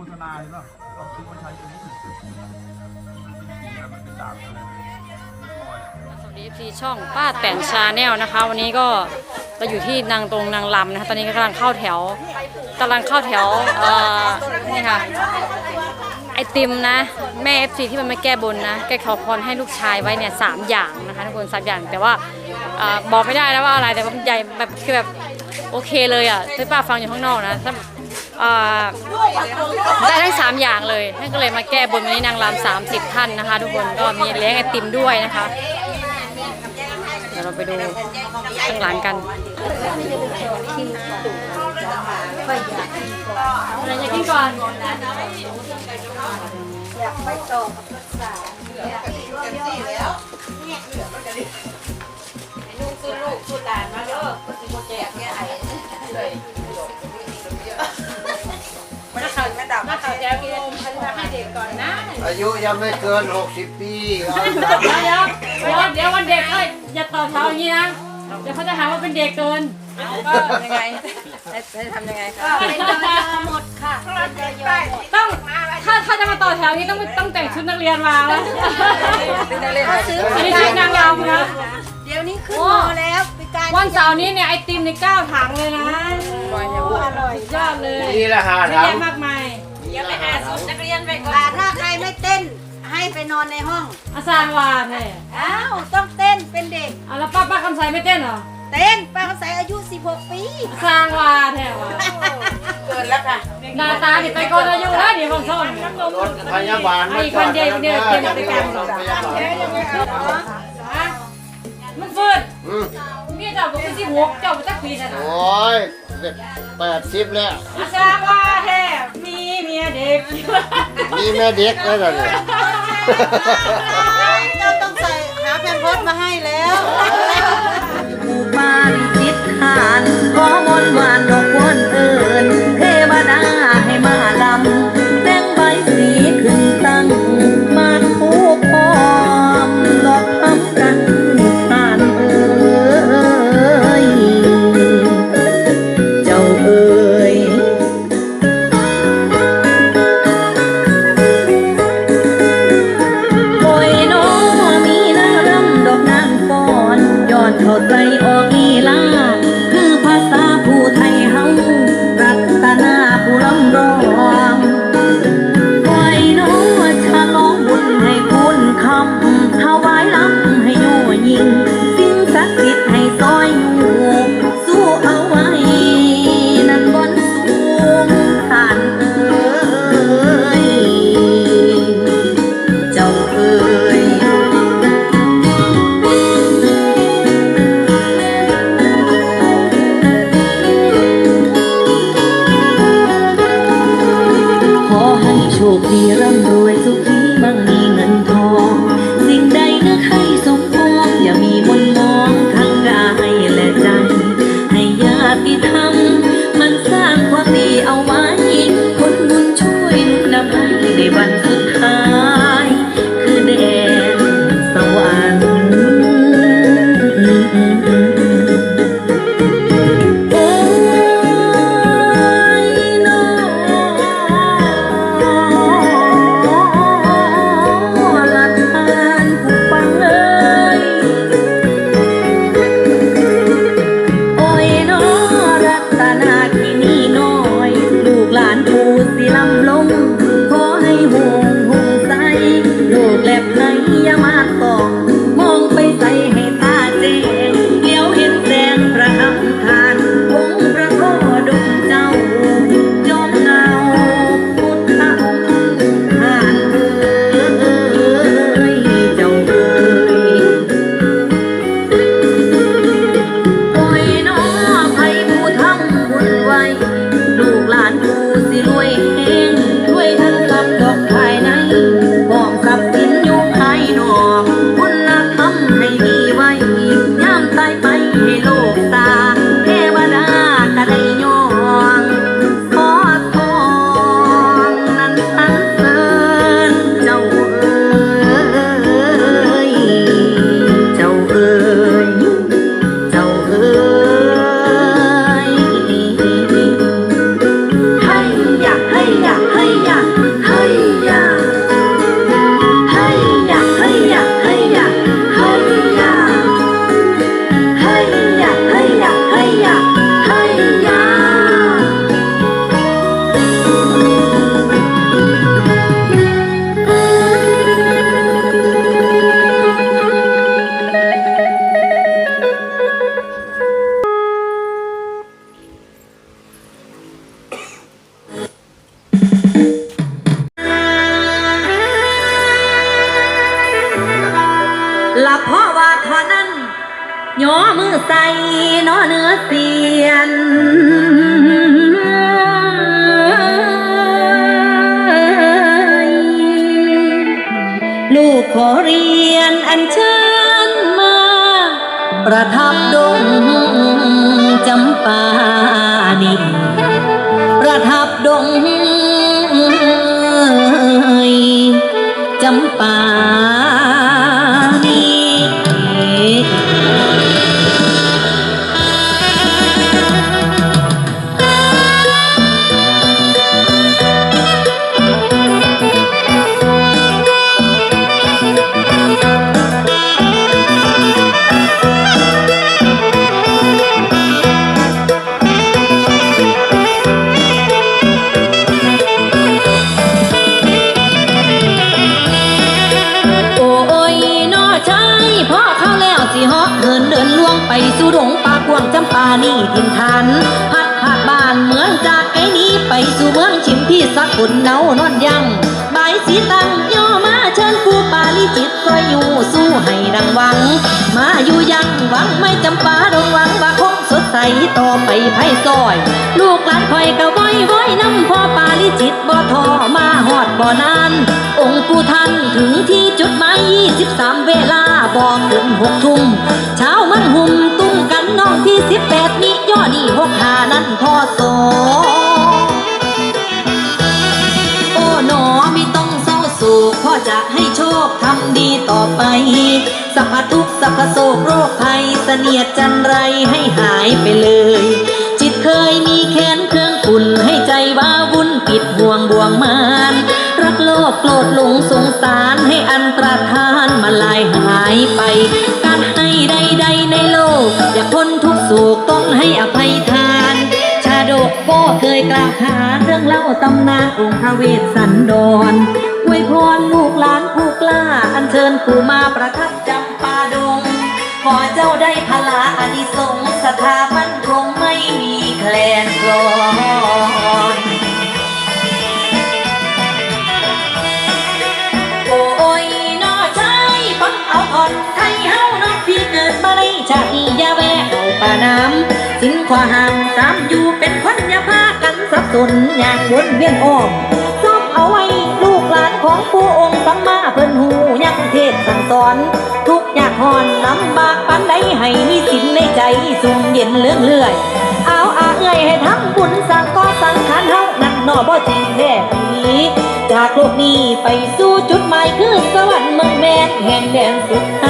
ฆษณาใช่ป่ะเราซื้อมาใช้เองมันเป็นดาบอะไรสวัสดีพีช่องป้าแต่งชาแนลนะคะ วันนี้ก็เราอยู่ที่นางตรงนางลำนะคะตอนนี้ก็กำลังเข้าแถวกำลังเข้าแถวเอ่อนี่ค่ะไอติมนะ แม่เอฟซีที่มันไม่แก้บนนะแกขอพรให้ลูกชายไว้เนี่ยสามอย่างนะคะทุกคนสามอย่างแต่ว่าอบอกไม่ได้นะว่าอะไรแต่ว่ามันใหญ่แบบคือแบบโอเคเลยอะที่ป้าฟังอยู่ข้างนอกนะถ้า เอ่อได้ทั้งสามอย่างเลยท่านก็เลยมาแก้บนวันนี้นางรำสามสิบท่านนะคะ ทุกคนก็มีเลี้ยงไอติมด้วยนะคะ เดี๋ยวเราไปดูข้างหลังกันอะไรอยากกินก่อนมา อนนะอายุยังไม่เกิน 60 ปีเอาเดี๋ยวเดี๋ยวเดี๋ยววันเด็กก็อย่าต่อแถวอย่างนี้นะ เดี๋ยวเขาจะหาว่าเป็นเด็กเกิน ก็ยังไงจะทำยังไงคะหมดค่ะต้องถ้าถ้าจะมาต่อแถวนี้ต้องต้องแต่งชุดนักเรียนมาแล้วเป็นนักเรียนซื้ออันนี้ชุดนางรำนะ เดี๋ยวนี้ขึ้นมอแล้วปีการวันเสาร์นี้เนี่ยไอติมในเก้าถังเลยนะบอยเนี่ยอร่อยยอดเลยนี่ละหาเยอะถังแยะมากมายยังไม่หาสูตรนักเรียนไปก่อนอ่าถ้าใคร ไม่เต้น ให้ไปนอนในห้อง อาซางวาแท้อ้าวต้องเต้นเป็นเด็ก เอาแล้วป้าป้าคำใสไม่เต้นเหรอเต้นป้าเขาใส่อายุ 16 ปีสร้างวาแท้วะเกินแล้วค่ะหน้าตาดิไปก่อนอายุแล้วเดี๋ยวผมสอนรถพยาบาลไอ้คนเดียวเดียวเตรียมกิจกรรมสอนพยาบาลมันฟืดอืมเมียเจ้าก็เป็นสิบหกเจ้าเป็นตักปีนะโอ้ยเด็กแปดสิบแล้วสร้างวาแท้มีเมียเด็ก มีแม่เด็กแล้วเนี่ยเจ้าต้องใส่หาแพมเพิร์สมาให้แล้ว ผู้ปาริจิตทานขอมนต์หวานดอกำลงขอให้หัว ใส่นอเนื้อเสียนลูกขอเรียนอันเชิญมา ประทับดงจำปานิประทับดง ใจพ่อเข้าแล้วสิเหาะเหินเดินล่วงไปสู่ดงป่ากวางจำปานี่ทินทันพัดผ่าบ้านเมืองจากไกลนี้ไปสู่เมืองชิมพี่สักคนเนานอนยังบายสีตังย่อมาเชิญผู้ปาลิจิตซอยอยู่สู้ให้ดังหวัง มาอยู่ยังหวังไม่จำปาดงหวังว่าคงสดใสต่อไปไพ่ซอย ลูก คอยกะว้อยว้อยน้ำพ่อปาลิจิตบ่ทอมาหอดบ่นาน องค์ปู่ท่านถึงที่จุดหมาย23 เวลาบอกขึ้นหกทุ่มเช้ามันหุ่มตุ้มกันน้องพี่ 18 มีย่อนี่หกหานั้นพอโสโอ้หนอไม่ต้องเศร้าโศกพ่อจะให้โชคทำดีต่อไปสัพพทุกสัพพโศกโรคภัยเสนียดจันไรให้หายไปเลย จิตเคยมีแค้นเค องขุนให้ใจว้าวุ่นปิดห่วงบ่วงมานรักโลภโกรธหลงสงสารให้อันตรธานมาลายหายไปการให้ใดๆในโลก อย่าพ้นทุกข์โศกต้องให้อภัยทาน ชาดกก็เคยกล่าวขาเรื่องเล่าตำนานองค์พระเวสสันดรอวยพรลูกหลานผู้กล้า อัญเชิญปู่มาประทับจำปาดง ขอเจ้าได้พลาอานิสงส์สถามันคง แคลนคลอนโอ้ยนอใจฟังเอาอ่อนไทยเฮานอกพี่เกิดมาในชาติอยาแวะเอาป่าน้ำสินขวาหามสามอยู่เป็นคนยาพากันสับสนอย่างวนเวียนอ้อมซอบเอาไว้ลูกหลานของผู้องค์สัมมาเพิ่นหูยังเทศสั่งสอน ทุกอยากหอนลำบากปานใดให้มีสินในใจสุ่มเย็นเลื่องเลื่อย เอาอาเอ้ยให้ทำบุญสังก็สังขารเฮานั่นนอบ่จริงแท้นี้จากโลกนี้ไปสู่จุดหมายคือสวรรค์เมืองแมนแห่งแดนสุดท้า